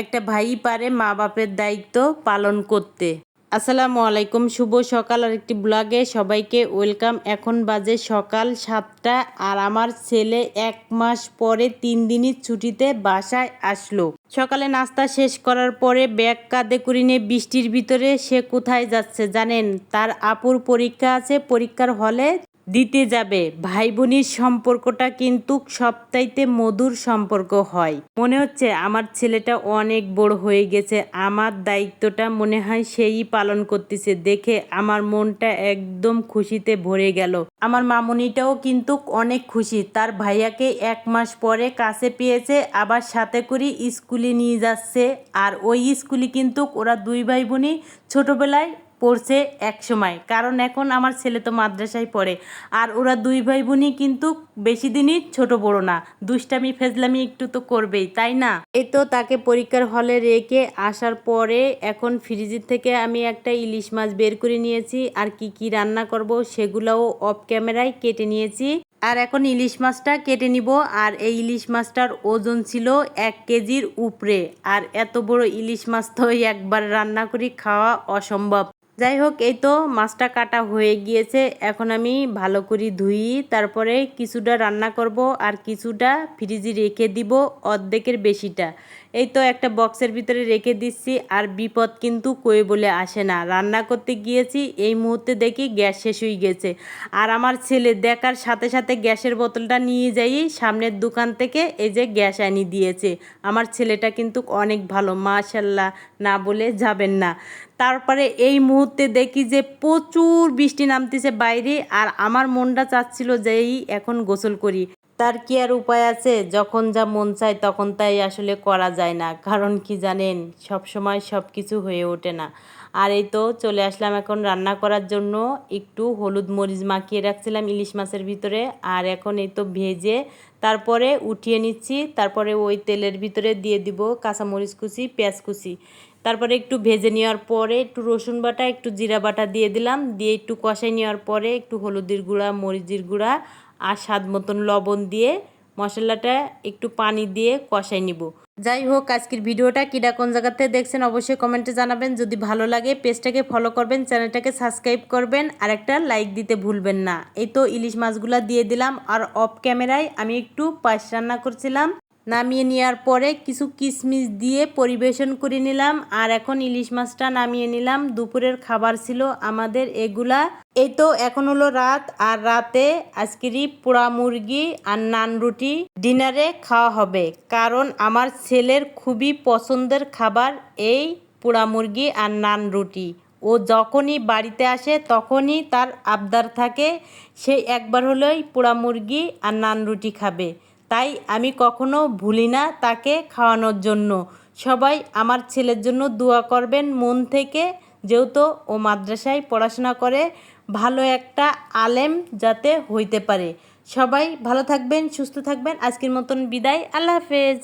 একটা ভাই পারে মা বাপের দায়িত্ব পালন করতে। আসসালামু আলাইকুম, শুভ সকাল। আর একটি ব্লগে সবাইকে ওয়েলকাম। এখন বাজে সকাল সাতটা আর আমার ছেলে এক মাস পরে তিন দিনের ছুটিতে বাসায় আসলো। সকালে নাস্তা শেষ করার পরে ব্যাগ কাঁধে করে নিয়ে বৃষ্টির ভিতরে সে কোথায় যাচ্ছে জানেন? তার আপুর পরীক্ষা আছে, পরীক্ষার হলে দিতে যাবে। ভাই বোনের সম্পর্কটা কিন্তু সবটাইতে মধুর সম্পর্ক হয়। মনে হচ্ছে আমার ছেলেটা অনেক বড় হয়ে গেছে, আমার দায়িত্বটা মনে হয় সেই পালন করতেছে। দেখে আমার মনটা একদম খুশিতে ভরে গেল। আমার মামুনিটাও কিন্তু অনেক খুশি। তার ভাইয়াকে এক মাস পরে কাছে পেয়েছে, আবার সাথে করে স্কুলে নিয়ে যাচ্ছে। আর ওই স্কুলে কিন্তু ওরা দুই ভাই বোনই ছোটবেলায় পড়ছে এক সময়। কারণ এখন আমার ছেলে তো মাদ্রাসায় পড়ে। আর ওরা দুই ভাই বোনই কিন্তু বেশি দিনই ছোট বড় না। দুষ্টামি, ফেজলামি একটু তো করবেই, তাই না? এই তো তাকে পরীক্ষার হলে রেখে আসার পরে এখন ফ্রিজের থেকে আমি একটা ইলিশ মাছ বের করে নিয়েছি। আর কি কি রান্না করব সেগুলোও অফ ক্যামেরায় কেটে নিয়েছি। আর এখন ইলিশ মাছটা কেটে নিব। আর এই ইলিশ মাছটার ওজন ছিল এক কেজির উপরে। আর এত বড় ইলিশ মাছ তো একবার রান্না করি খাওয়া অসম্ভব। যাই হোক এই তো মাছটা কাটা হয়ে গিয়েছে। এখন আমি ভালো করে ধুই, তারপরে কিছুটা রান্না করব আর কিছুটা ফ্রিজে রেখে দিব অর্ধেকের বেশিটা। এই তো একটা বক্সের ভিতরে রেখে দিচ্ছি আর বিপদ কিন্তু কই বলে আসে না। রান্না করতে গিয়েছি, এই মুহূর্তে দেখি গ্যাস শেষ হয়ে গেছে। আর আমার ছেলে দেখার সাথে সাথে গ্যাসের বোতলটা নিয়ে যাই, সামনের দোকান থেকে এই যে গ্যাস আনি দিয়েছে। আমার ছেলেটা কিন্তু অনেক ভালো মাশাল্লাহ না বলে যাবেন না। তারপরে এই মুহূর্তে দেখি যে প্রচুর বৃষ্টি নামতেছে বাইরে, আর আমার মনটা চাচ্ছিল যেই এখন গোসল করি। তার কি আর উপায় আছে? যখন যা মন চায় তখন তাই আসলে করা যায় না। কারণ কি জানেন? সব সময় সব কিছু হয়ে ওঠে না। আর এই তো চলে আসলাম এখন রান্না করার জন্য। একটু হলুদ মরিচ মাখিয়ে রাখছিলাম ইলিশ মাছের ভিতরে। আর এখন এই তো ভেজে তারপরে উঠিয়ে নিচ্ছি। তারপরে ওই তেলের ভিতরে দিয়ে দিব কাঁচামরিচ কুচি, পেঁয়াজ কুচি। তারপরে একটু ভেজে নেওয়ার পরে একটু রসুন বাটা, একটু জিরা বাটা দিয়ে দিলাম। দিয়ে একটু কষাই নেওয়ার পরে একটু হলুদের গুঁড়া, মরিচের গুঁড়া আর স্বাদ মতন লবণ দিয়ে মশলাটা একটু পানি দিয়ে কষাই নিব। যাই হোক, আজকের ভিডিওটা কিডা কোন জায়গাতে দেখছেন অবশ্যই কমেন্টে জানাবেন। যদি ভালো লাগে, পেজটাকে ফলো করবেন, চ্যানেলটাকে সাবস্ক্রাইব করবেন, আর একটা লাইক দিতে ভুলবেন না। এই তো ইলিশ মাছগুলা দিয়ে দিলাম, আর অফ ক্যামেরায় আমি একটু পায়েস রান্না করছিলাম। নামিয়ে নেওয়ার পরে কিছু কিশমিশ দিয়ে পরিবেশন করে নিলাম। আর এখন ইলিশ মাছটা নামিয়ে নিলাম। দুপুরের খাবার ছিল আমাদের এগুলা। এই তো এখন হলো রাত। আর রাতে আজকেরই পোড়া মুরগি আর নান রুটি ডিনারে খাওয়া হবে। কারণ আমার ছেলের খুবই পছন্দের খাবার এই পোড়া মুরগি আর নান রুটি। ও যখনই বাড়িতে আসে তখনই তার আবদার থাকে, সে একবার হলেই পোড়া মুরগি আর নান রুটি খাবে। তাই আমি কখনো ভুলি না তাকে খাওয়ানোর জন্য। সবাই আমার ছেলের জন্য দোয়া করবেন মন থেকে, যেহেতু ও মাদ্রাসায় পড়াশোনা করে ভালো একটা আলেম যাতে হইতে পারে। সবাই ভালো থাকবেন, সুস্থ থাকবেন। আজকের মতন বিদায়। আল্লাহ হাফেজ।